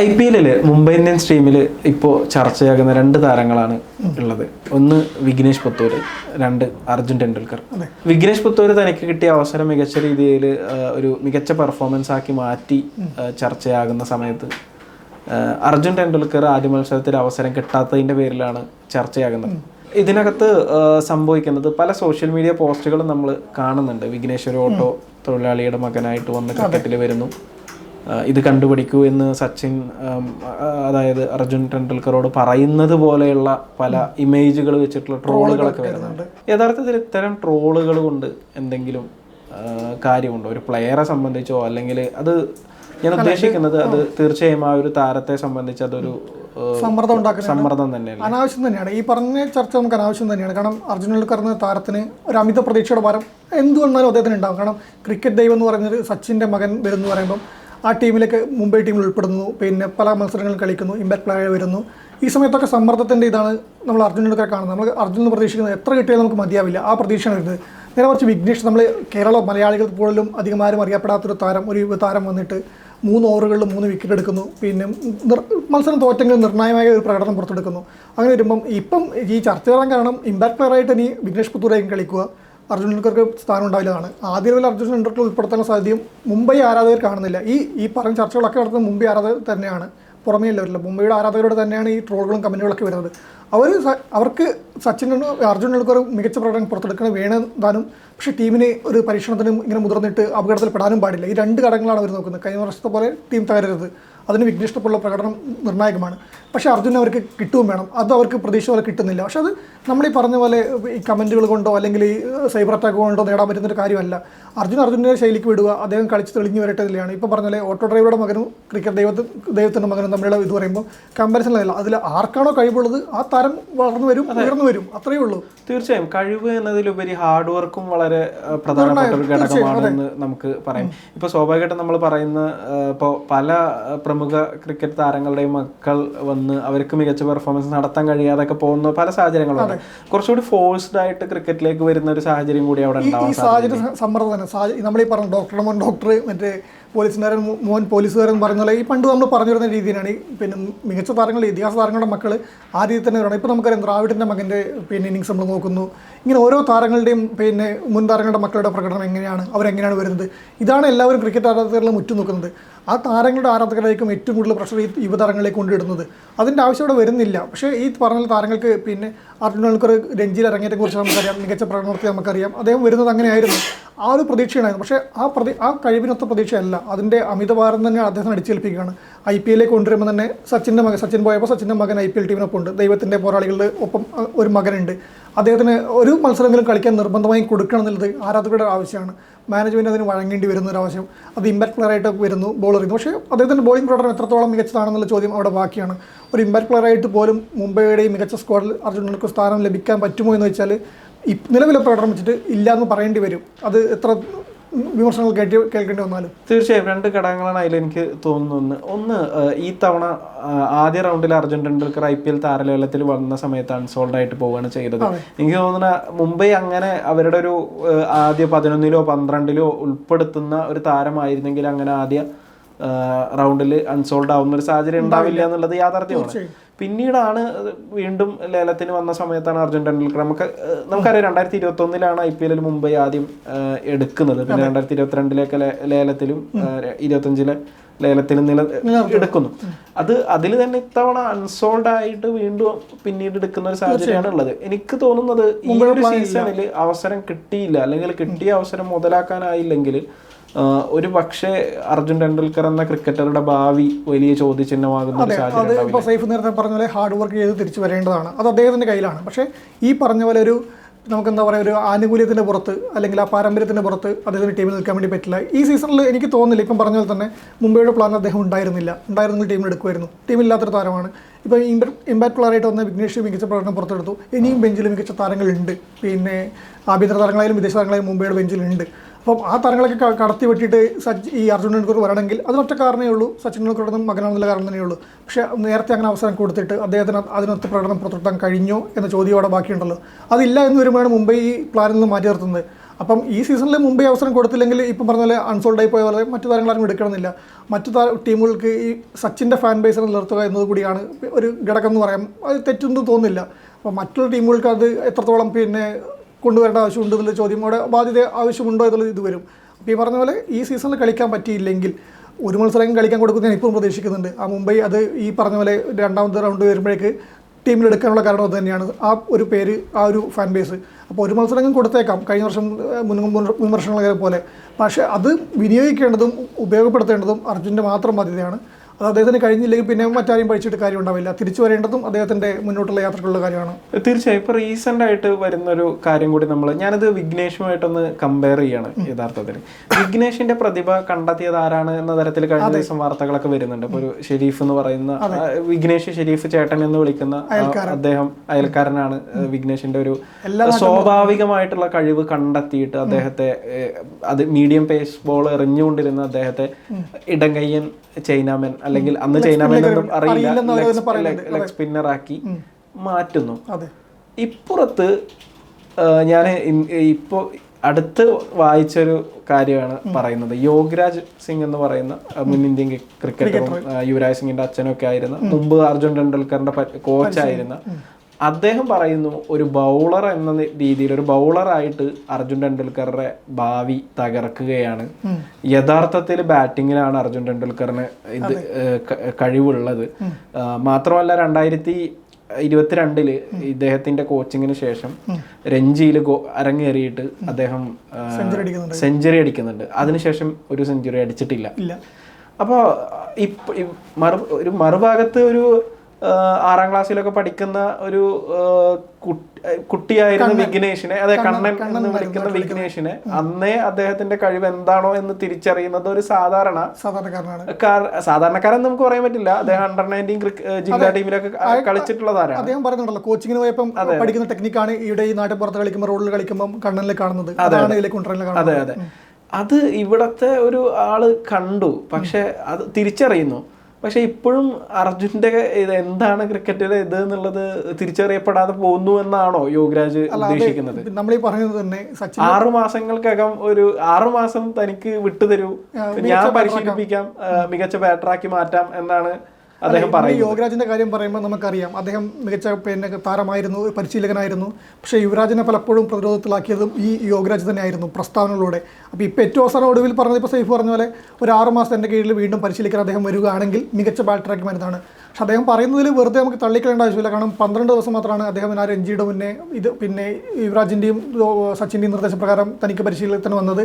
I P എല്ലിൽ Mumbai Indians ടീമിൽ ഇപ്പോൾ ചർച്ചയാകുന്ന രണ്ട് താരങ്ങളാണ് ഉള്ളത്. ഒന്ന് വിഘ്നേഷ് പുത്തൂര് രണ്ട് അർജുൻ ടെണ്ടുൽക്കർ. വിഘ്നേഷ് പുത്തൂര് തനിക്ക് കിട്ടിയ അവസരം മികച്ച രീതിയിൽ ഒരു മികച്ച പെർഫോമൻസ് ആക്കി മാറ്റി ചർച്ചയാകുന്ന സമയത്ത് അർജുൻ ടെണ്ടുൽക്കർ ആദ്യ മത്സരത്തിൽ അവസരം കിട്ടാത്തതിന്റെ പേരിലാണ് ചർച്ചയാകുന്നത്. ഇതിനകത്ത് സംഭവിക്കുന്നത് പല സോഷ്യൽ മീഡിയ പോസ്റ്റുകളും നമ്മൾ കാണുന്നുണ്ട്. വിഘ്നേശ്വര ഒരു ഓട്ടോ തൊഴിലാളിയുടെ മകനായിട്ട് വന്ന് ക്രിക്കറ്റിൽ വരുന്നു. ഇത് കണ്ടുപിടിക്കൂ എന്ന് സച്ചിൻ അതായത് അർജുൻ ടെണ്ടുൽക്കറോട് പറയുന്നത് പോലെയുള്ള പല ഇമേജുകൾ വെച്ചിട്ടുള്ള ട്രോളുകളൊക്കെ വരുന്നുണ്ട്. യഥാർത്ഥത്തിൽ ഇത്തരം ട്രോളുകൾ കൊണ്ട് എന്തെങ്കിലും കാര്യമുണ്ടോ? ഒരു പ്ലെയറെ സംബന്ധിച്ചോ അല്ലെങ്കിൽ അത് ഞാൻ ഉദ്ദേശിക്കുന്നത് അത് തീർച്ചയായും ആ ഒരു താരത്തെ സംബന്ധിച്ച് അതൊരു സമ്മർദ്ദം ഉണ്ടാക്കുന്ന സമ്മർദ്ദം തന്നെയാണ് അനാവശ്യം തന്നെയാണ്. ഈ പറഞ്ഞ ചർച്ച നമുക്ക് അനാവശ്യം തന്നെയാണ്. കാരണം അർജുൻ ഉൾക്കറിന്ന് താരത്തിന് ഒരു അമിത പ്രതീക്ഷയുടെ ഭാരം എന്ത് വന്നാലും അദ്ദേഹത്തിന് ഉണ്ടാകും കാരണം ക്രിക്കറ്റ് ദൈവം എന്ന് പറയുന്നത് സച്ചിന്റെ മകൻ വരുന്നു പറയുമ്പം ആ ടീമിലേക്ക് മുംബൈ ടീമിൽ ഉൾപ്പെടുന്നു. പിന്നെ പല മത്സരങ്ങളും കളിക്കുന്നു. ഇമ്പാക്ട് പ്ലെയർ വരുന്നു. ഈ സമയത്തൊക്കെ സമ്മർദ്ദത്തിന്റെ ഇതാണ് നമ്മൾ അർജുനൊക്കെ കാണുന്നത്. നമ്മൾ അർജുനെന്ന് പ്രതീക്ഷിക്കുന്നത് എത്ര കിട്ടിയാലും നമുക്ക് മതിയാവില്ല. ആ പ്രതീക്ഷയാണ് വരുന്നത്. നേരെ കുറച്ച് വിഘ്നേഷ് നമ്മൾ കേരള മലയാളികൾ പോലും അധികം ആരും അറിയപ്പെടാത്തൊരു താരം ഒരു താരം വന്നിട്ട് മൂന്ന് ഓവറുകളിൽ മൂന്ന് വിക്കറ്റ് എടുക്കുന്നു. പിന്നെ മത്സരം തോറ്റെങ്കിലും നിർണായകമായ ഒരു പ്രകടനം പുറത്തെടുക്കുന്നു. അങ്ങനെ വരുമ്പം ഇപ്പം ഈ ചർച്ച വരാൻ കാരണം ഇമ്പാക്ട് പ്ലെയറായിട്ട് ഇനി വിഘ്നേഷ് പുത്തൂരായിരിക്കും കളിക്കുക. അർജുനർക്ക് സ്ഥാനം ഉണ്ടാവില്ലതാണ് ആദ്യ ലെവൽ അർജുൻ ടെണ്ടുൽക്കർ ഉൾപ്പെടുത്താനുള്ള സാധ്യതയും മുംബൈ ആരാധകർ കാണുന്നില്ല. ഈ ഈ പറഞ്ഞ ചർച്ചകളൊക്കെ നടത്തുന്നത് മുംബൈ ആരാധകർ തന്നെയാണ്. പുറമേ അല്ല മുംബൈയുടെ ആരാധകരോട് തന്നെയാണ് ഈ ട്രോളുകളും കമന്റുകളൊക്കെ വരുന്നത്. അവർ അവർക്ക് സച്ചിൻ അർജുൻ ടെണ്ടുൽക്കർ മികച്ച പ്രകടനം പുറത്തെടുക്കണം വേണമെന്നാലും പക്ഷെ ടീമിന് ഒരു പരീക്ഷണത്തിനും ഇങ്ങനെ മുതിർന്നിട്ട് അപകടത്തിൽപ്പെടാനും പാടില്ല. ഈ രണ്ട് ഘടകങ്ങളാണ് അവർ നോക്കുന്നത്. കഴിഞ്ഞ വർഷത്തെ പോലെ ടീം തകരരുത്. അതിന് വിഘ്നിഷ്ടപ്പുള്ള പ്രകടനം നിർണായകമാണ്. പക്ഷേ അർജുൻ അവർക്ക് കിട്ടുകയും വേണം. അത് അവർക്ക് പ്രതീക്ഷ പോലെ കിട്ടുന്നില്ല. പക്ഷേ അത് നമ്മൾ ഈ പറഞ്ഞ പോലെ ഈ കമന്റുകൾ കൊണ്ടോ അല്ലെങ്കിൽ ഈ സൈബർ അറ്റാക്ക് കൊണ്ടോ നേടാൻ പറ്റുന്ന ഒരു കാര്യമല്ല. അർജുൻ അർജുന്റെ ശൈലിക്ക് വിടുക അദ്ദേഹം കളിച്ച് തെളിഞ്ഞു വരട്ടെ വരട്ടതിലാണ് ഇപ്പോൾ പറഞ്ഞ പോലെ ഓട്ടോ ഡ്രൈവറുടെ മകനും ക്രിക്കറ്റ് ദൈവത്തി ദൈവത്തിന്റെ മകനും തമ്മിലുള്ള ഇത് പറയുമ്പോൾ കമ്പാരിസൺ അല്ല. അതിൽ ആർക്കാണോ കഴിവുള്ളത് ആ താരം വളർന്നു വരും ഉയർന്നു വരും. അത്രയേ ഉള്ളൂ. തീർച്ചയായും. കഴിവ് എന്നതിലുപരി ഹാർഡ് വർക്കും വളരെ പ്രധാനപ്പെട്ട ഒരു ഘടകമാണെന്ന് നമുക്ക് പറയാം. ഇപ്പോൾ സ്വാഭാവികമായിട്ടും നമ്മൾ പറയുന്ന ഇപ്പോൾ പല പ്രമുഖ ക്രിക്കറ്റ് താരങ്ങളുടെയും മക്കൾ വന്ന് അവർക്ക് മികച്ച പെർഫോമൻസ് നടത്താൻ കഴിയാതൊക്കെ പോകുന്ന പല സാഹചര്യങ്ങളുണ്ട്. കുറച്ചുകൂടി ഫോഴ്സ്ഡ് ആയിട്ട് ക്രിക്കറ്റിലേക്ക് വരുന്ന ഒരു സാഹചര്യം കൂടി അവിടെ ഈ സാഹചര്യ സമ്മർദ്ദം തന്നെ. നമ്മൾ ഈ പറഞ്ഞ ഡോക്ടർ മോൻ ഡോക്ടർ മറ്റേ പോലീസുകാരൻ മോൻ പോലീസുകാരൻ പറഞ്ഞ ഈ പണ്ട് നമ്മൾ പറഞ്ഞു വരുന്ന രീതിയിലാണ്. ഈ പിന്നെ മികച്ച താരങ്ങൾ ഇതിഹാസ താരങ്ങളുടെ മക്കൾ ആ രീതിയിൽ തന്നെ വരണം. ഇപ്പോൾ നമുക്കറിയാം ദ്രാവിഡിന്റെ മകന്റെ പിന്നെ ഇന്നിങ്സ് നമ്മൾ നോക്കുന്നു. ഇങ്ങനെ ഓരോ താരങ്ങളുടെയും പിന്നെ മുൻ താരങ്ങളുടെ മക്കളുടെ പ്രകടനം എങ്ങനെയാണ്? അവരെങ്ങനെയാണ് വരുന്നത്? ഇതാണ് എല്ലാവരും ക്രിക്കറ്റ് ആരാധകരിലും ഉറ്റു നോക്കുന്നത്. ആ താരങ്ങളുടെ ആരാധകരായിരിക്കും ഏറ്റവും കൂടുതൽ പ്രഷർ ഈ യുവതാരങ്ങളെ കൊണ്ടിടുന്നത്. അതിന്റെ ആവശ്യം ഇവിടെ വരുന്നില്ല. പക്ഷേ ഈ പറഞ്ഞ താരങ്ങൾക്ക് പിന്നെ അർജുൻ ടെണ്ടുൽക്കർ രഞ്ജിയിൽ ഇറങ്ങിയതിനെ കുറിച്ച് നമുക്കറിയാം. മികച്ച പ്രകടനത്തെ നമുക്കറിയാം. അദ്ദേഹം വരുന്നത് അങ്ങനെയായിരുന്നു. ആ ഒരു പ്രതീക്ഷയാണ് പക്ഷേ ആ പ്രതി ആ കഴിവിനൊത്ത പ്രതീക്ഷയല്ല. അതിന്റെ അമിതഭാരം തന്നെ അദ്ദേഹം അടിച്ചേൽപ്പിക്കുകയാണ്. ഐ പി എല്ലിലേക്ക് കൊണ്ടുവരുമ്പോൾ തന്നെ സച്ചിന്റെ മകൻ സച്ചിൻ പോയപ്പോൾ സച്ചിന്റെ മകൻ ഐ പി എൽ ടീമിനൊപ്പം ഉണ്ട് ദൈവത്തിന്റെ പോരാളികളുടെ ഒപ്പം ഒരു മകനുണ്ട്. അദ്ദേഹത്തിന് ഒരു മത്സരമെങ്കിലും കളിക്കാൻ നിർബന്ധമായും കൊടുക്കണം എന്നുള്ളത് ആരാധകരുടെ ആവശ്യമാണ്. മാനേജ്മെന്റ് അതിന് വഴങ്ങേണ്ടി വരുന്ന ഒരു ആവശ്യം. അത് ഇമ്പാക്ട് പ്ലെയർ ആയിട്ട് വരുന്നു ബോൾ എറിയുന്നു പക്ഷേ അദ്ദേഹത്തിന്റെ ബോളിംഗ് പ്രകടനം എത്രത്തോളം മികച്ചതാണെന്നുള്ള ചോദ്യം അവിടെ ബാക്കിയാണ്. ഒരു ഇമ്പാക്ട് പ്ലെയർ ആയിട്ട് പോലും മുംബൈയുടെ മികച്ച സ്ക്വാഡിൽ അർജുനക്ക് സ്ഥാനം ലഭിക്കാൻ പറ്റുമോ എന്ന് വെച്ചാൽ നിലവിലെ പ്രകടനം വെച്ചിട്ട് ഇല്ല എന്ന് പറയേണ്ടി വരും. അത് എത്ര വിമർശനങ്ങൾ കേട്ടി കേൾക്കേണ്ടി വന്നാലും. തീർച്ചയായും രണ്ട് ഘടകങ്ങളാണ് അതിൽ എനിക്ക് തോന്നുന്നു ഒന്ന് ഈ തവണ ആദ്യ റൗണ്ടിൽ Arjun Tendulkar I P L താരലേലത്തിൽ വന്ന സമയത്ത് അൺസോൾഡ് ആയിട്ട് പോവുകയാണ് ചെയ്തത്. എനിക്ക് തോന്നുന്ന മുംബൈ അങ്ങനെ അവരുടെ ഒരു ആദ്യ പതിനൊന്നിലോ പന്ത്രണ്ടിലോ ഉൾപ്പെടുത്തുന്ന ഒരു താരമായിരുന്നെങ്കിൽ അങ്ങനെ ആദ്യ റൗണ്ടിൽ അൺസോൾഡ് ആവുന്ന ഒരു സാഹചര്യം ഉണ്ടാവില്ല. എന്നുള്ളത് യാഥാർത്ഥ്യമാണ്. പിന്നീടാണ് വീണ്ടും ലേലത്തിന് വന്ന സമയത്താണ് അർജുൻ ടെണ്ടുൽക്കർ നമുക്ക് നമുക്കറിയാം രണ്ടായിരത്തി ഇരുപത്തി ഒന്നിലാണ് ഐ പി എല്ലിൽ മുംബൈ ആദ്യം എടുക്കുന്നത്. പിന്നെ രണ്ടായിരത്തി ഇരുപത്തിരണ്ടിലേക്ക് ലേലത്തിലും ഇരുപത്തഞ്ചിലെ ലേലത്തിലും നില എടുക്കുന്നു. അത് അതിൽ തന്നെ ഇത്തവണ അൺസോൾഡ് ആയിട്ട് വീണ്ടും പിന്നീട് എടുക്കുന്ന ഒരു സാഹചര്യമാണ് ഉള്ളത്. എനിക്ക് തോന്നുന്നത് ഈ ഒരു സീസണിൽ അവസരം കിട്ടിയില്ല. അല്ലെങ്കിൽ കിട്ടിയ അവസരം മുതലാക്കാനായില്ലെങ്കിൽ ഒരു പക്ഷേ അർജുൻ ടെണ്ടുൽക്കർ എന്ന ക്രിക്കറ്ററുടെ ഭാവി വലിയ ചോദ്യചിഹ്നമാകുന്ന അത് ഇപ്പോൾ സൈഫ് നേരത്തെ പറഞ്ഞ പോലെ ഹാർഡ് വർക്ക് ചെയ്ത് തിരിച്ചു വരേണ്ടതാണ്. അത് അദ്ദേഹത്തിന്റെ കയ്യിലാണ്. പക്ഷേ ഈ പറഞ്ഞ പോലെ ഒരു നമുക്ക് എന്താ പറയുക ഒരു ആനുകൂല്യത്തിന്റെ പുറത്ത് അല്ലെങ്കിൽ ആ പാരമ്പര്യത്തിന്റെ പുറത്ത് അദ്ദേഹത്തിന് ടീമിൽ നിൽക്കാൻ വേണ്ടി പറ്റില്ല. ഈ സീസണിൽ എനിക്ക് തോന്നുന്നില്ല ഇപ്പം പറഞ്ഞ പോലെ തന്നെ മുംബൈയുടെ പ്ലാൻ അദ്ദേഹം ഉണ്ടായിരുന്നില്ല. ഉണ്ടായിരുന്നെങ്കിൽ ടീമിൽ എടുക്കുമായിരുന്നു. ടീമില്ലാത്തൊരു താരമാണ്. ഇപ്പോൾ ഇമ്പാക്ട് പ്ലെയറായിട്ട് വന്ന വിഘ്നേഷ് മികച്ച പ്രകടനം പുറത്തെടുത്തു. ഇനിയും ബെഞ്ചിൽ മികച്ച താരങ്ങളുണ്ട്. പിന്നെ ആഭ്യന്തര താരങ്ങളായാലും വിദേശ താരങ്ങളായാലും മുംബൈയുടെ ബെഞ്ചിലുണ്ട്. അപ്പം ആ താരങ്ങളൊക്കെ കടത്തി വെട്ടിയിട്ട് സച്ച് ഈ അർജുൻ ടെണ്ടുൽക്കർ വരണമെങ്കിൽ അതിനൊറ്റ കാരണമേ ഉള്ളൂ. സച്ചിൻ ടെണ്ടുൽക്കറുടെ മകനാണെന്നുള്ള കാരണം തന്നെയേ ഉള്ളൂ. പക്ഷേ നേരത്തെ അങ്ങനെ അവസരം കൊടുത്തിട്ട് അദ്ദേഹത്തിന് അതിനൊത്ത് പ്രകടനം പുറത്തെടുക്കാൻ കഴിഞ്ഞോ എന്ന ചോദ്യം അവിടെ ബാക്കിയുണ്ടല്ലോ. അതില്ല എന്ന് വരുമ്പോഴാണ് മുംബൈ ഈ പ്ലാനിൽ നിന്ന് മാറ്റി നിർത്തുന്നത്. അപ്പം ഈ സീസണിൽ മുംബൈ അവസരം കൊടുത്തില്ലെങ്കിൽ ഇപ്പം പറഞ്ഞ പോലെ അൺസോൾഡ് ആയി പോയ പോലെ മറ്റു താരങ്ങളാരും എടുക്കണമെന്നില്ല. മറ്റു ടീമുകൾക്ക് ഈ സച്ചിന്റെ ഫാൻ ബേസിനെ നിലനിർത്തുക എന്നത് കൂടിയാണ് ഒരു ഘടകം എന്ന് പറയാം. അത് തെറ്റൊന്നും തോന്നുന്നില്ല. അപ്പോൾ മറ്റുള്ള ടീമുകൾക്ക് അത് എത്രത്തോളം പിന്നെ കൊണ്ടുവരേണ്ട ആവശ്യമുണ്ട് എന്നുള്ള ചോദ്യം അവിടെ ബാധ്യത ആവശ്യമുണ്ടോ എന്നുള്ള ഇത് വരും. അപ്പോൾ ഈ പറഞ്ഞ പോലെ ഈ സീസണിൽ കളിക്കാൻ പറ്റിയില്ലെങ്കിൽ ഒരു മത്സരം കളിക്കാൻ കൊടുക്കുന്ന ഞാൻ ഇപ്പോഴും പ്രതീക്ഷിക്കുന്നുണ്ട്. ആ മുംബൈ അത് ഈ പറഞ്ഞ പോലെ രണ്ടാമത്തെ റൗണ്ട് വരുമ്പോഴേക്ക് ടീമിലെടുക്കാനുള്ള കാരണം അത് തന്നെയാണ്. ആ ഒരു പേര് ആ ഒരു ഫാൻ ബേസ് അപ്പോൾ ഒരു മത്സരം കൊടുത്തേക്കാം. കഴിഞ്ഞ വർഷം മുൻ മുൻ വർഷങ്ങളെ പോലെ. പക്ഷേ അത് വിനിയോഗിക്കേണ്ടതും ഉപയോഗപ്പെടുത്തേണ്ടതും അർജുന്റെ മാത്രം ബാധ്യതയാണ്. അത് അദ്ദേഹത്തിന് കഴിഞ്ഞില്ലെങ്കിൽ പിന്നെ മറ്റാരെയും പഠിച്ചിട്ട് കാര്യം ഉണ്ടാവില്ല. തിരിച്ചു വരേണ്ടതും അദ്ദേഹത്തിന്റെ മുന്നോട്ടുള്ള യാത്രക്കുള്ള കാര്യമാണ്. തീർച്ചയായും ഇപ്പൊ റീസെന്റ് ആയിട്ട് വരുന്ന ഒരു കാര്യം കൂടി നമ്മൾ ഞാനത് വിഘ്നേഷുമായിട്ടൊന്ന് കമ്പയർ ചെയ്യാണ് യഥാർത്ഥത്തിൽ വിഘ്നേഷിന്റെ പ്രതിഭ കണ്ടെത്തിയത് ആരാണ് എന്ന തരത്തിൽ കഴിഞ്ഞ ദിവസം വാർത്തകളൊക്കെ വരുന്നുണ്ട്. ഒരു ഷെരീഫ് എന്ന് പറയുന്ന വിഘ്നേഷ് ഷെരീഫ് ചേട്ടൻ എന്ന് വിളിക്കുന്ന അദ്ദേഹം അയൽക്കാരനാണ് വിഘ്നേഷിന്റെ ഒരു സ്വാഭാവികമായിട്ടുള്ള കഴിവ് കണ്ടെത്തിയിട്ട് അദ്ദേഹത്തെ അത് മീഡിയം പേസ് ബോൾ എറിഞ്ഞുകൊണ്ടിരുന്ന അദ്ദേഹത്തെ ഇടങ്കയ്യൻ ചൈനാമൻ അല്ലെങ്കിൽ അന്ന് ചൈന അറിയില്ല ലെഗ് സ്പിന്നർ ആക്കി മാറ്റുന്നു. ഇപ്പുറത്ത് ഞാൻ ഇപ്പോൾ അടുത്ത് വായിച്ചൊരു കാര്യമാണ് പറയുന്നത്. യോഗരാജ് സിംഗ് എന്ന് പറയുന്ന മുൻ ഇന്ത്യൻ ക്രിക്കറ്ററും യുവരാജ് സിംഗിന്റെ അച്ഛനൊക്കെ ആയിരുന്ന മുമ്പ് അർജുൻ ടെണ്ടുൽക്കറിന്റെ കോച്ചായിരുന്ന അദ്ദേഹം പറയുന്നു ഒരു ബൗളർ എന്ന രീതിയിൽ ഒരു ബൗളറായിട്ട് അർജുൻ ടെണ്ടുൽക്കറുടെ ഭാവി തകർക്കുകയാണ്. യഥാർത്ഥത്തിൽ ബാറ്റിങ്ങിലാണ് അർജുൻ ടെണ്ടുൽക്കറിന് ഇത് കഴിവുള്ളത്. മാത്രമല്ല രണ്ടായിരത്തി ഇരുപത്തിരണ്ടിൽ ഇദ്ദേഹത്തിന്റെ കോച്ചിങ്ങിന് ശേഷം രഞ്ജിയിൽ അരങ്ങേറിയിട്ട് അദ്ദേഹം സെഞ്ചുറി അടിക്കുന്നുണ്ട്. അതിനുശേഷം ഒരു സെഞ്ചുറി അടിച്ചിട്ടില്ല. അപ്പോൾ ഒരു മറുഭാഗത്ത് ഒരു ആറാം ക്ലാസ്സിലൊക്കെ പഠിക്കുന്ന ഒരു കുട്ടിയായിരുന്നു കുട്ടി- കുട്ടിയായിരുന്ന വിഘ്നേഷിനെ. അതെ കണ്ണൻ എന്ന് വിളിക്കുന്ന വിഘ്നേഷിനെ. അന്നേ അദ്ദേഹത്തിന്റെ കഴിവ് എന്താണോ എന്ന് തിരിച്ചറിയുന്നത് ഒരു സാധാരണ സാധാരണക്കാരൻ നമുക്ക് പറയാൻ പറ്റില്ല. അദ്ദേഹം അണ്ടർ നയന്റീൻ ജില്ലാ ടീമിലൊക്കെ കളിച്ചിട്ടുള്ളതാണ് അദ്ദേഹം പറയുന്നുണ്ടല്ലോ കോച്ചിങ്ങിന് പോയപ്പം പഠിക്കുന്ന ടെക്നിക്കാണ് ഇവിടെ ഈ നാട്ടിൽ പുറത്ത് കളിക്കുമ്പോൾ റോഡിൽ കളിക്കുമ്പോൾ കണ്ണനിൽ കാണുന്നത്. അതാണ് ഇതിലേക്ക് കൊണ്ടുവരുന്നത് കാണുന്നത്. അതെ അതെ. അത് ഇവിടത്തെ ഒരു ആൾ കണ്ടു. പക്ഷെ അത് തിരിച്ചറിയുന്നു. പക്ഷെ ഇപ്പോഴും അർജുന്റെ ഇത് എന്താണ് ക്രിക്കറ്റിലെ ഇത് എന്നുള്ളത് തിരിച്ചറിയപ്പെടാതെ പോകുന്നു എന്നാണോ യോഗരാജ് ഉദ്ദേശിക്കുന്നത്? നമ്മൾ ഈ പറയുന്നത് തന്നെ സച്ചിൻ ആറു മാസങ്ങൾക്കകം ഒരു ആറു മാസം തനിക്ക് വിട്ടുതരൂ. ഞാൻ പരിശീലിപ്പിക്കാം മികച്ച ബാറ്ററാക്കി മാറ്റാം എന്നാണ് അദ്ദേഹം പറയുന്നത്. ഈ യോഗരാജിന്റെ കാര്യം പറയുമ്പോൾ നമുക്കറിയാം. അദ്ദേഹം മികച്ച പിന്നെ താരമായിരുന്നു പരിശീലകനായിരുന്നു. പക്ഷേ യുവരാജിനെ പലപ്പോഴും പ്രതിരോധത്തിലാക്കിയതും ഈ യോഗരാജ് തന്നെയായിരുന്നു പ്രസ്താവനകളിലൂടെ അപ്പോൾ ഇപ്പോൾ ഏറ്റവും അവസാനം ഒടുവിൽ പറഞ്ഞത് ഇപ്പോൾ സൈഫ് പറഞ്ഞ പോലെ ഒരു ആറ് മാസം എന്റെ കീഴിൽ വീണ്ടും പരിശീലിക്കാൻ അദ്ദേഹം വരികയാണെങ്കിൽ മികച്ച ബാറ്ററാക്കി മരുന്നാണ് പക്ഷെ അദ്ദേഹം പറയുന്നതിൽ വെറുതെ നമുക്ക് തള്ളിക്കളേണ്ട ആവശ്യമില്ല. കാരണം പന്ത്രണ്ട് ദിവസം മാത്രമാണ് അദ്ദേഹം ആ രഞ്ജിയുടെ മുന്നേ ഇത് പിന്നെ യുവരാജിന്റെയും സച്ചിന്റെയും നിർദ്ദേശപ്രകാരം തനിക്ക് പരിശീലനത്തിന് വന്നത്.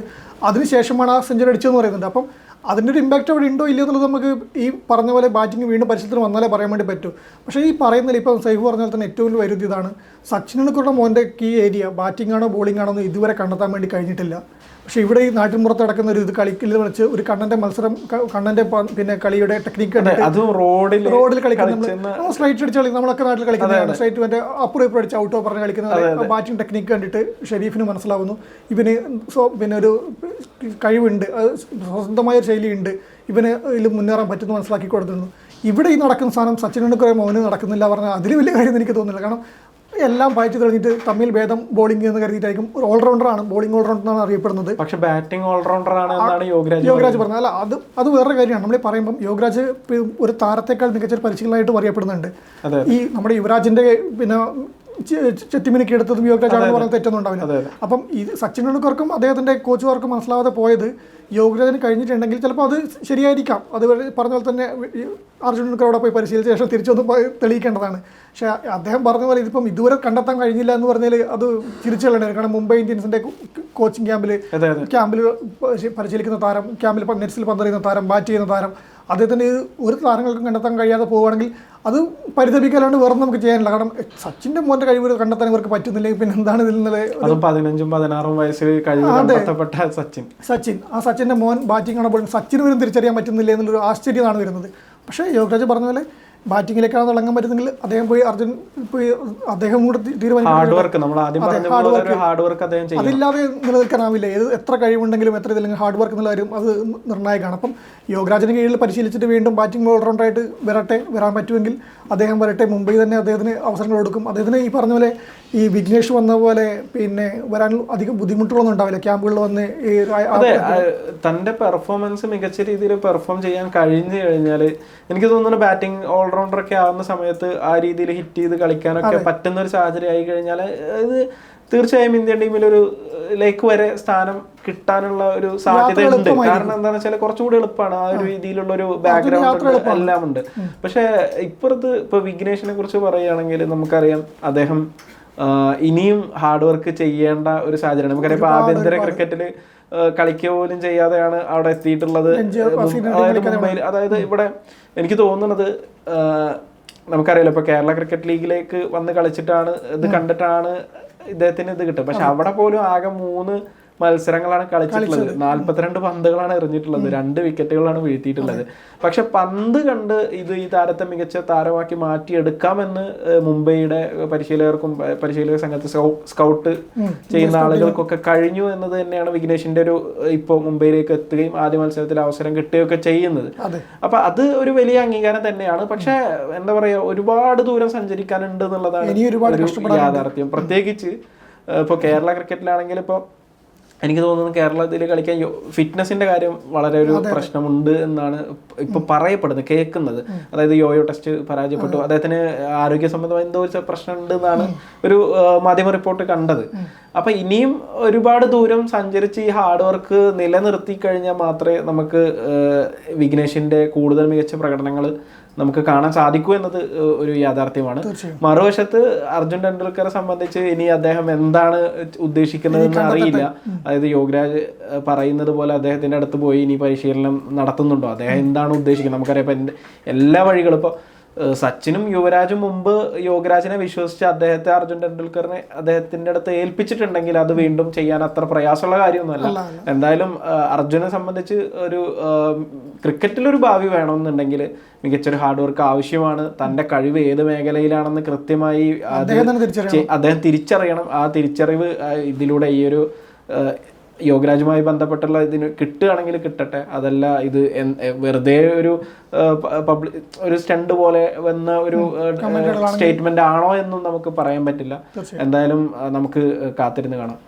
അതിനുശേഷമാണ് ആ സെഞ്ചുറി അടിച്ചതെന്ന് പറയുന്നുണ്ട് അപ്പം അതിന്റെ ഒരു ഇമ്പാക്റ്റ് അവിടെ ഉണ്ടോ ഇല്ലയോ എന്നുള്ളത് നമുക്ക് ഈ പറഞ്ഞ പോലെ ബാറ്റിംഗ് വീണ്ടും പരിശീലനത്തിന് വന്നാലേ പറയാൻ വേണ്ടി പറ്റൂ. പക്ഷേ ഈ പറയുന്നതിൽ ഇപ്പം സൈഫ് പറഞ്ഞാൽ തന്നെ ഏറ്റവും വലിയ വൈരുദ്ധ്യം ഇതാണ്. സച്ചിനെക്കുള്ള മോന്റെ കീ ഏരിയ ബാറ്റിംഗ് ആണോ ബോളിംഗ് ആണോ എന്ന് ഇതുവരെ കണ്ടെത്താൻ വേണ്ടി കഴിഞ്ഞിട്ടില്ല. പക്ഷേ ഇവിടെ ഈ നാട്ടിൻപുറത്ത് നടക്കുന്ന ഒരു ഇത് കളിക്കൽ വെച്ച് ഒരു കണ്ണന്റെ മത്സരം കണ്ണന്റെ പിന്നെ കളിയുടെ ടെക്നിക്ക് റോഡിൽ റോഡിൽ കളിക്കുന്ന നമ്മൾ സ്ട്രൈറ്റ് അടിച്ച് കളി നമ്മളൊക്കെ നാട്ടിൽ കളിക്കുന്നതാണ്. സ്ട്രൈറ്റ് മറ്റേ അപ്പുറം ഇപ്പുറം അടിച്ച് ഔട്ടോ പറഞ്ഞ് കളിക്കുന്നത് ബാറ്റിംഗ് ടെക്നിക്ക് കണ്ടിട്ട് ഷെരീഫിന് മനസ്സിലാവുന്നു. ഇവന് സോ പിന്നെ ഒരു കഴിവുണ്ട്. സ്വന്തമായ ഒരു ശൈലിയുണ്ട്. ഇവന് ഇതിൽ മുന്നേറാൻ പറ്റുന്നു മനസ്സിലാക്കി കൊടുത്തിരുന്നു. ഇവിടെ ഈ നടക്കുന്ന സാധനം സച്ചിൻ ടെണ്ടുൽക്കറെ മോന് നടക്കുന്നില്ല പറഞ്ഞാൽ അതിൽ വലിയ കാര്യം എനിക്ക് തോന്നുന്നില്ല. കാരണം എല്ലാം വായിച്ചു തെളിഞ്ഞിട്ട് തമ്മിൽ ഭേദം ബോളിംഗ് എന്ന് കരുതിയിട്ടായിരിക്കും. ഒരു ഓൾറൗണ്ടറാണ് ബോളിംഗ് ഓൾറൗണ്ടർ എന്നാണ് അറിയപ്പെടുന്നത്. പക്ഷെ ബാറ്റിംഗ് ഓൾറൗണ്ടർ ആണ് എന്നാണ് യോഗരാജ് യോഗരാജ് പറഞ്ഞത്. അല്ല അത് അത് വേറെ കാര്യമാണ്. നമ്മൾ പറയുമ്പം യോഗരാജ് ഒരു താരത്തെക്കാൾ മികച്ച ഒരു പരിശീലനമായിട്ട് അറിയപ്പെടുന്നുണ്ട്. ഈ നമ്മുടെ യുവരാജിന്റെ പിന്നെ ചെത്തിമിനിക്ക് എടുത്തതും യോഗരാജ് ആണെന്ന് പറഞ്ഞ തെറ്റൊന്നും ഉണ്ടാവില്ല. അപ്പം ഈ സച്ചിൻ ടെണ്ടുൽക്കർക്കും അദ്ദേഹത്തിന്റെ കോച്ചുകാർക്കും മനസ്സിലാവാതെ പോയത്. യോഗരാജിന് കഴിഞ്ഞിട്ടുണ്ടെങ്കിൽ ചിലപ്പോൾ അത് ശരിയായിരിക്കാം. അത് പറഞ്ഞ പോലെ തന്നെ അർജുൻ ടെണ്ടുൽക്കർ അവിടെ പോയി പരിശീലിച്ച ശേഷം തിരിച്ചൊന്ന് തെളിയിക്കേണ്ടതാണ്. പക്ഷേ അദ്ദേഹം പറഞ്ഞ പോലെ ഇതിപ്പം ഇതുവരെ കണ്ടെത്താൻ കഴിഞ്ഞില്ല എന്ന് പറഞ്ഞാൽ അത് തിരിച്ചു കാരണം മുംബൈ ഇന്ത്യൻസിന്റെ കോച്ചിങ് ക്യാമ്പിൽ ക്യാമ്പിൽ പരിശീലിക്കുന്ന താരം ക്യാമ്പിൽ നെറ്റ്സിൽ പന്തറിയുന്ന താരം ബാറ്റ് ചെയ്യുന്ന താരം അദ്ദേഹത്തിന് ഒരു താരങ്ങൾക്കും കണ്ടെത്താൻ കഴിയാതെ പോവുകയാണെങ്കിൽ അത് പരിതപിക്കാനാണ് വേറെ നമുക്ക് ചെയ്യാനില്ല. കാരണം സച്ചിന്റെ മോന്റെ കഴിവ് കണ്ടെത്താൻ ഇവർക്ക് പറ്റുന്നില്ലെങ്കിൽ പിന്നെ എന്താണ് ഇതിൽ അതും പതിനഞ്ചും പതിനാറും വയസ്സിൽ കണ്ടെത്തപ്പെട്ട സച്ചിൻ. സച്ചിൻ. ആ സച്ചിന്റെ മോൻ ബാറ്റിംഗ് ബോളിംഗ് സച്ചിന് വരും തിരിച്ചറിയാൻ പറ്റുന്നില്ല എന്നുള്ളൊരു ആശ്ചര്യമാണ് വരുന്നത്. പക്ഷേ യോഗരാജ് പറഞ്ഞ പോലെ ബാറ്റിങ്ങിലേക്കാണ് തുടങ്ങാൻ പറ്റുന്നെങ്കിൽ അദ്ദേഹം പോയി അർജുൻ പോയി അദ്ദേഹം കൂടെ തീരുമാനിക്കും അതില്ലാതെ നിലനിൽക്കാനാവില്ല. ഏത് എത്ര കഴിവുണ്ടെങ്കിലും എത്ര ഇതില്ലെങ്കിൽ ഹാർഡ് വർക്ക് എന്നുള്ള കാര്യം അത് നിർണായകമാണ്. അപ്പം യോഗരാജിന് കീഴിൽ പരിശീലിച്ചിട്ട് വീണ്ടും ബാറ്റിംഗ് ഓൾറൗണ്ടറായിട്ട് വരട്ടെ വരാൻ പറ്റുമെങ്കിൽ അദ്ദേഹം വരട്ടെ. മുംബൈ തന്നെ അദ്ദേഹത്തിന് അവസരങ്ങൾ കൊടുക്കും. അദ്ദേഹത്തിന് ഈ പറഞ്ഞ പോലെ ഈ വിഘ്നേഷ് വന്ന പോലെ പിന്നെ വരാൻ അധികം ബുദ്ധിമുട്ടുകളൊന്നും ഉണ്ടാവില്ല. ക്യാമ്പുകളിൽ വന്ന് തന്റെ പെർഫോമൻസ് മികച്ച രീതിയിൽ പെർഫോം ചെയ്യാൻ കഴിഞ്ഞു കഴിഞ്ഞാൽ എനിക്ക് തോന്നുന്നു ബാറ്റിംഗ് ഓൾറൗണ്ടർ ഒക്കെ ആവുന്ന സമയത്ത് ആ രീതിയിൽ ഹിറ്റ് ചെയ്ത് കളിക്കാനൊക്കെ പറ്റുന്ന ഒരു സാഹചര്യം ആയി കഴിഞ്ഞാൽ ഇത് തീർച്ചയായും ഇന്ത്യൻ ടീമിൽ ഒരു ലേക്ക് വരെ സ്ഥാനം കിട്ടാനുള്ള ഒരു സാധ്യത ഉണ്ട് കാരണം എന്താണെന്ന് വെച്ചാൽ കുറച്ചുകൂടി എളുപ്പമാണ് ആ ഒരു രീതിയിലുള്ള ഒരു ബാക്ക്ഗ്രൗണ്ട് എല്ലാം ഉണ്ട്. പക്ഷെ ഇപ്പുറത്ത് ഇപ്പൊ വിഘ്നേഷിനെ കുറിച്ച് പറയുകയാണെങ്കിൽ നമുക്കറിയാം അദ്ദേഹം ഇനിയും ഹാർഡ് വർക്ക് ചെയ്യേണ്ട ഒരു സാഹചര്യമാണ്. നമുക്കറിയാം ഇപ്പൊ ആഭ്യന്തര ക്രിക്കറ്റിൽ കളിക്കുക പോലും ചെയ്യാതെയാണ് അവിടെ എത്തിയിട്ടുള്ളത്. അതായത് മുംബൈയിൽ അതായത് ഇവിടെ എനിക്ക് തോന്നുന്നത് നമുക്കറിയാലോ ഇപ്പൊ കേരള ക്രിക്കറ്റ് ലീഗിലേക്ക് വന്ന് കളിച്ചിട്ടാണ് ഇത് കണ്ടിട്ടാണ് ഇദ്ദേഹത്തിന് ഇത് കിട്ടുക. പക്ഷെ അവിടെ പോലും ആകെ മൂന്ന് മത്സരങ്ങളാണ് കളിച്ചിട്ടുള്ളത്. നാല്പത്തിരണ്ട് പന്തുകളാണ് എറിഞ്ഞിട്ടുള്ളത്. രണ്ട് വിക്കറ്റുകളാണ് വീഴ്ത്തിയിട്ടുള്ളത്. പക്ഷെ പന്ത് കണ്ട് ഇത് ഈ താരത്തെ മികച്ച താരമാക്കി മാറ്റിയെടുക്കാമെന്ന് മുംബൈയുടെ പരിശീലകർക്കും പരിശീലക സംഘത്തെ സ്കൗ- സ്കൗട്ട് ചെയ്യുന്ന ആളുകൾക്കൊക്കെ കഴിഞ്ഞു എന്നത് തന്നെയാണ് വിഘ്നേഷിന്റെ ഒരു ഇപ്പോൾ മുംബൈയിലേക്ക് എത്തുകയും ആദ്യ മത്സരത്തിൽ അവസരം കിട്ടുകയൊക്കെ ചെയ്യുന്നത്. അപ്പൊ അത് ഒരു വലിയ അംഗീകാരം തന്നെയാണ്. പക്ഷെ എന്താ പറയാ ഒരുപാട് ദൂരം സഞ്ചരിക്കാനുണ്ട് എന്നുള്ളതാണ് യാഥാർത്ഥ്യം. പ്രത്യേകിച്ച് ഇപ്പൊ കേരള ക്രിക്കറ്റിലാണെങ്കിൽ ഇപ്പൊ എനിക്ക് തോന്നുന്നു കേരളത്തിൽ കളിക്കാൻ ഫിറ്റ്നസിന്റെ കാര്യം വളരെ ഒരു പ്രശ്നമുണ്ട് എന്നാണ് ഇപ്പൊ പറയപ്പെടുന്നത് കേൾക്കുന്നത്. അതായത് യോയോ ടെസ്റ്റ് പരാജയപ്പെട്ടു. അദ്ദേഹത്തിന് ആരോഗ്യ സംബന്ധമായ എന്തോ ഒരു പ്രശ്നം ഉണ്ട് എന്നാണ് ഒരു മാധ്യമ റിപ്പോർട്ട് കണ്ടത്. അപ്പൊ ഇനിയും ഒരുപാട് ദൂരം സഞ്ചരിച്ച് ഈ ഹാർഡ് വർക്ക് നിലനിർത്തി കഴിഞ്ഞാൽ മാത്രമേ നമുക്ക് വിഘ്നേഷിന്റെ കൂടുതൽ മികച്ച പ്രകടനങ്ങൾ നമുക്ക് കാണാൻ സാധിക്കൂ എന്നത് ഒരു യാഥാർത്ഥ്യമാണ്. മറുവശത്ത് അർജുൻ ടെണ്ടുൽക്കറെ സംബന്ധിച്ച് ഇനി അദ്ദേഹം എന്താണ് ഉദ്ദേശിക്കുന്നതെന്ന് അറിയില്ല. അതായത് യോഗരാജ് പറയുന്നത് പോലെ അദ്ദേഹത്തിന്റെ അടുത്ത് പോയി ഇനി പരിശീലനം നടത്തുന്നുണ്ടോ? അദ്ദേഹം എന്താണ് ഉദ്ദേശിക്കുന്നത്? നമുക്കറിയാം ഇപ്പൊ എല്ലാ വഴികളും ഇപ്പൊ സച്ചിനും യുവരാജും മുമ്പ് യോഗരാജിനെ വിശ്വസിച്ച് അദ്ദേഹത്തെ അർജുൻ ടെണ്ടുൽക്കറിനെ അദ്ദേഹത്തിന്റെ അടുത്ത് ഏൽപ്പിച്ചിട്ടുണ്ടെങ്കിൽ അത് വീണ്ടും ചെയ്യാൻ അത്ര പ്രയാസമുള്ള കാര്യമൊന്നുമല്ല. എന്തായാലും അർജുനെ സംബന്ധിച്ച് ഒരു ക്രിക്കറ്റിൽ ഒരു ഭാവി വേണമെന്നുണ്ടെങ്കിൽ മികച്ചൊരു ഹാർഡ് വർക്ക് ആവശ്യമാണ്. തന്റെ കഴിവ് ഏത് മേഖലയിലാണെന്ന് കൃത്യമായി അദ്ദേഹം തിരിച്ചറിയണം. ആ തിരിച്ചറിവ് ഇതിലൂടെ ഈ ഒരു യോഗരാജുമായി ബന്ധപ്പെട്ടുള്ള ഇതിന് കിട്ടുകയാണെങ്കിൽ കിട്ടട്ടെ. അതല്ല ഇത് വെറുതെ ഒരു പബ്ലിക് ഒരു സ്റ്റണ്ട് പോലെ വന്ന ഒരു സ്റ്റേറ്റ്മെന്റ് ആണോ എന്നും നമുക്ക് പറയാൻ പറ്റില്ല. എന്തായാലും നമുക്ക് കാത്തിരുന്ന് കാണാം.